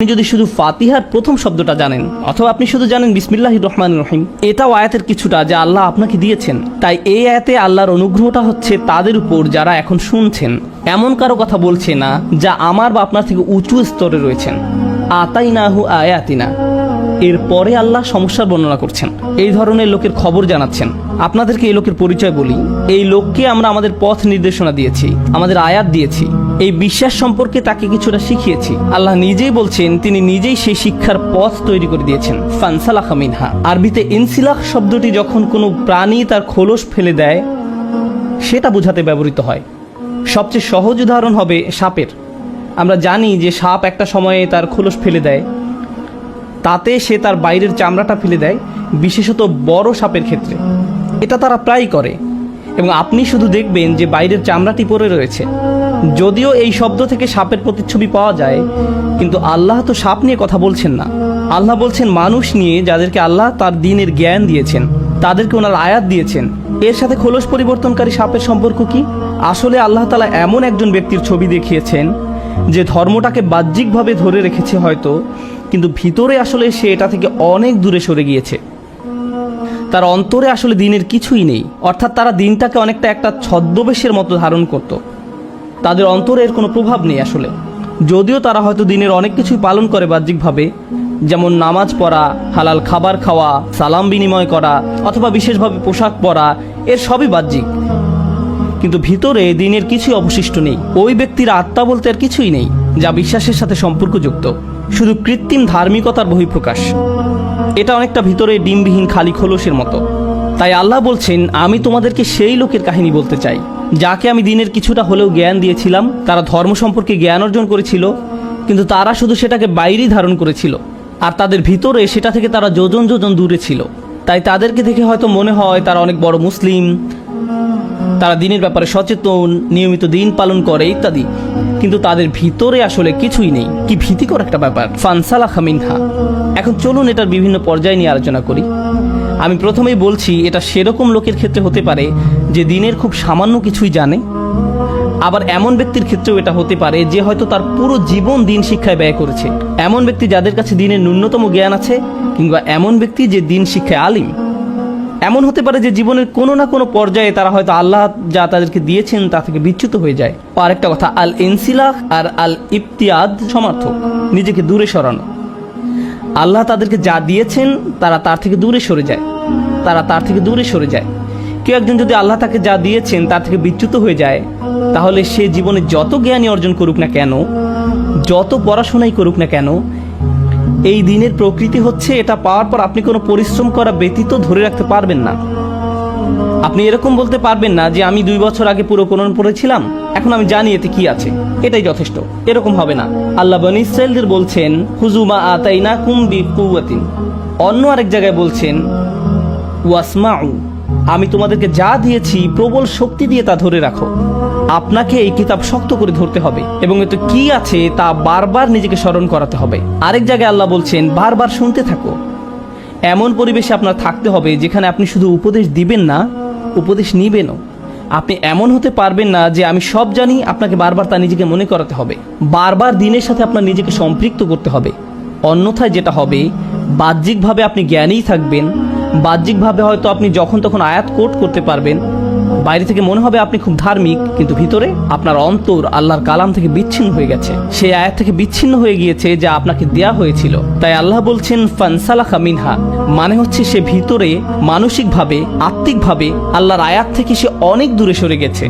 আপনি যদি শুধু ফাতিহার প্রথম শব্দটা জানেন, অথবা আপনি শুধু জানেন বিসমিল্লাহ রহমান রহিম, এটাও আয়াতের কিছুটা যা আল্লাহ আপনাকে দিয়েছেন। তাই এই আয়াতে আল্লাহর অনুগ্রহটা হচ্ছে তাদের উপর যারা এখন শুনছেন। এমন কারও কথা বলছে না, যা আমার বা আপনার থেকে উঁচু স্তরে রয়েছেন। আতাই নাহু আয়াতিনা। এরপরে আল্লাহ সমস্যার বর্ণনা করছেন। এই ধরনের লোকের খবর জানাচ্ছেন। আপনাদেরকে এই লোকের পরিচয় বলি। এই লোককে আমরা আমাদের পথ নির্দেশনা দিয়েছি, আমাদের আয়াত দিয়েছি। এই বিশ্বাস সম্পর্কে তাকে কিছুটা শিখিয়েছি। আল্লাহ নিজেই বলছেন, তিনি নিজেই সেই শিক্ষার পথ তৈরি করে দিয়েছেন। ফানসালাখা মিনহা। আরবিতে ইনসিলাখ শব্দটি যখন কোনো প্রাণী তার খোলস ফেলে দেয়, সেটা বোঝাতে ব্যবহৃত হয়। সবচেয়ে সহজ উদাহরণ হবে সাপের। আমরা জানি যে সাপ একটা সময়ে তার খোলস ফেলে দেয়। তাতে সে তার বাইরের চামড়াটা ফেলে দেয়, বিশেষত বড় সাপের ক্ষেত্রে। এটা তারা প্রায়ই করে। এবং আপনি শুধু দেখবেন যে বাইরের চামড়াটি পড়ে রয়েছে। যদিও এই শব্দ থেকে সাপের প্রতিচ্ছবি পাওয়া যায়, কিন্তু আল্লাহ তো সাপ নিয়ে কথা বলছেন না। আল্লাহ বলছেন, মানুষ নিয়ে যাদেরকে আল্লাহ তার দিনের জ্ঞান দিয়েছেন, তাদেরকে ওনার আয়াত দিয়েছেন। এর সাথে খোলস পরিবর্তনকারী সাপের সম্পর্ক কি? আসলে আল্লাহ তালা এমন একজন ব্যক্তির ছবি দেখিয়েছেন, যে ধর্মটাকে বাহ্যিকভাবে ধরে রেখেছে হয়তো কিন্তু ভিতরে আসলে সে এটা থেকে অনেক দূরে সরে গিয়েছে। তার অন্তরে আসলে দিনের কিছুই নেই, অর্থাৎ তারা দিনটাকে অনেকটা একটা ছদ্মবেশের মতো ধারণ করত। তাদের অন্তরে এর কোনো প্রভাব নেই আসলে। যদিও তারা হয়তো দিনের অনেক কিছুই পালন করে বাহ্যিকভাবে, যেমন নামাজ পড়া, হালাল খাবার খাওয়া, সালাম বিনিময় করা, অথবা বিশেষভাবে পোশাক পরা, এর সবই বাহ্যিক। কিন্তু ভিতরে দিনের কিছুই অবশিষ্ট নেই। ওই ব্যক্তির আত্মা বলতে আর কিছুই নেই, যা বিশ্বাসের সাথে সম্পর্কযুক্ত। শুধু কৃত্রিম ধার্মিকতার বহিঃপ্রকাশ। এটা অনেকটা ভিতরে ডিমবিহীন খালি খোলসের মতো। তাই আল্লাহ বলছেন, আমি তোমাদেরকে সেই লোকের কাহিনী বলতে চাই, যাকে আমি দিনের কিছুটা হলেও জ্ঞান দিয়েছিলাম, তারা ধর্ম সম্পর্কে জ্ঞান অর্জন করেছিল, কিন্তু তারা শুধু সেটাকে বাইরেই ধারণ করেছিল, আর তাদের ভিতরে সেটা থেকে তারা যোজন যোজন দূরে ছিল। তাই তাদেরকে দেখে হয়তো মনে হয় তারা অনেক বড় মুসলিম, তারা দিনের ব্যাপারে সচেতন, নিয়মিত দিন পালন করে, ইত্যাদি। কিন্তু তাদের ভিতরে আসলে কিছুই নেই। কি ভীতিকর একটা ব্যাপার। ফানসালা খামিনহা এখন চলুন এটার বিভিন্ন পর্যায় নিয়ে আলোচনা করি। আমি প্রথমেই বলছি, এটা সেরকম লোকের ক্ষেত্রে হতে পারে যে দিনের খুব সামান্য কিছুই জানে, আবার এমন ব্যক্তির ক্ষেত্রেও এটা হতে পারে যে হয়তো তার পুরো জীবন দিন শিক্ষায় ব্যয় করেছে। এমন ব্যক্তি যাদের কাছে দিনের ন্যূনতম জ্ঞান আছে, কিংবা এমন ব্যক্তি যে দিন শিক্ষায় আলিম এমন হতে পারে যে জীবনের কোনো না কোনো পর্যায়ে তারা হয়তো আল্লাহ যা তাদেরকে দিয়েছেন তা থেকে বিচ্যুত হয়ে যায়। ও আরেকটা কথা আল ইনসিলাহ আর আল ইফতিয়াদ সমার্থক, নিজেকে দূরে সরানো। আল্লাহ তাদেরকে যা দিয়েছেন, তারা তার থেকে দূরে সরে যায়। তারা তার থেকে দূরে সরে যায়। কেউ একজন যদি আল্লাহ তাকে যা দিয়েছেন, তার থেকে বিচ্যুত হয়ে যায়, তাহলে সে জীবনে যত জ্ঞানী অর্জন করুক না কেন, যত পড়াশোনাই করুক না কেন এই দিনের প্রকৃতি হচ্ছে এটা পাওয়ার পর আপনি কোনো পরিশ্রম করা ব্যতীত ধরে রাখতে পারবেন না। আপনি এরকম বলতে পারবেন না যে আমি দুই বছর আগে পুরো কোরআন পড়েছিলাম, এখন আমি জানি এতে কি আছে। এটাই যথেষ্ট। এরকম হবে না। আল্লাহ বনি ইসরায়েলদের বলছেন হুজুমা আতাইনা কুম্বি কুয়াতিন অন্য আরেক জায়গায় বলছেন, ওয়াসমাউ, আমি তোমাদেরকে যা দিয়েছি প্রবল শক্তি দিয়ে তা ধরে রাখো। আপনাকে এই কিতাব শক্ত করে ধরতে হবে এবং এতে কি আছে তা বারবার নিজেকে স্মরণ করাতে হবে। আরেক জায়গায় আল্লাহ বলছেন, বারবার শুনতে থাকো। এমন পরিবেশে আপনার থাকতে হবে যেখানে আপনি শুধু উপদেশ দিবেন না, উপদেশ নিবেনও। আপনি এমন হতে পারবেন না যে আমি সব জানি, আপনাকে বারবার তা নিজেকে মনে করাতে হবে। বারবার দিনের সাথে আপনার নিজেকে সম্পৃক্ত করতে হবে। অন্যথায় যেটা হবে, বাহ্যিকভাবে আপনি জ্ঞানেই থাকবেন, বাহ্যিকভাবে হয়তো আপনি যখন তখন আয়াত কোট করতে পারবেন বাইরে থেকে মনে হবে আপনি খুব ধার্মিক, কিন্তু ভিতরে আপনার অন্তর আল্লাহর কালাম থেকে বিচ্ছিন্ন হয়ে গেছে। সেই আয়াত থেকে বিচ্ছিন্ন হয়ে গিয়েছে যা আপনাকে দেয়া হয়েছিল। তাই আল্লাহ বলছেন, ফানসালাখা মিনহা মানে হচ্ছে সে ভিতরে মানসিকভাবে, আত্মিকভাবে আল্লাহর আয়াত থেকে সে অনেক দূরে সরে গেছে।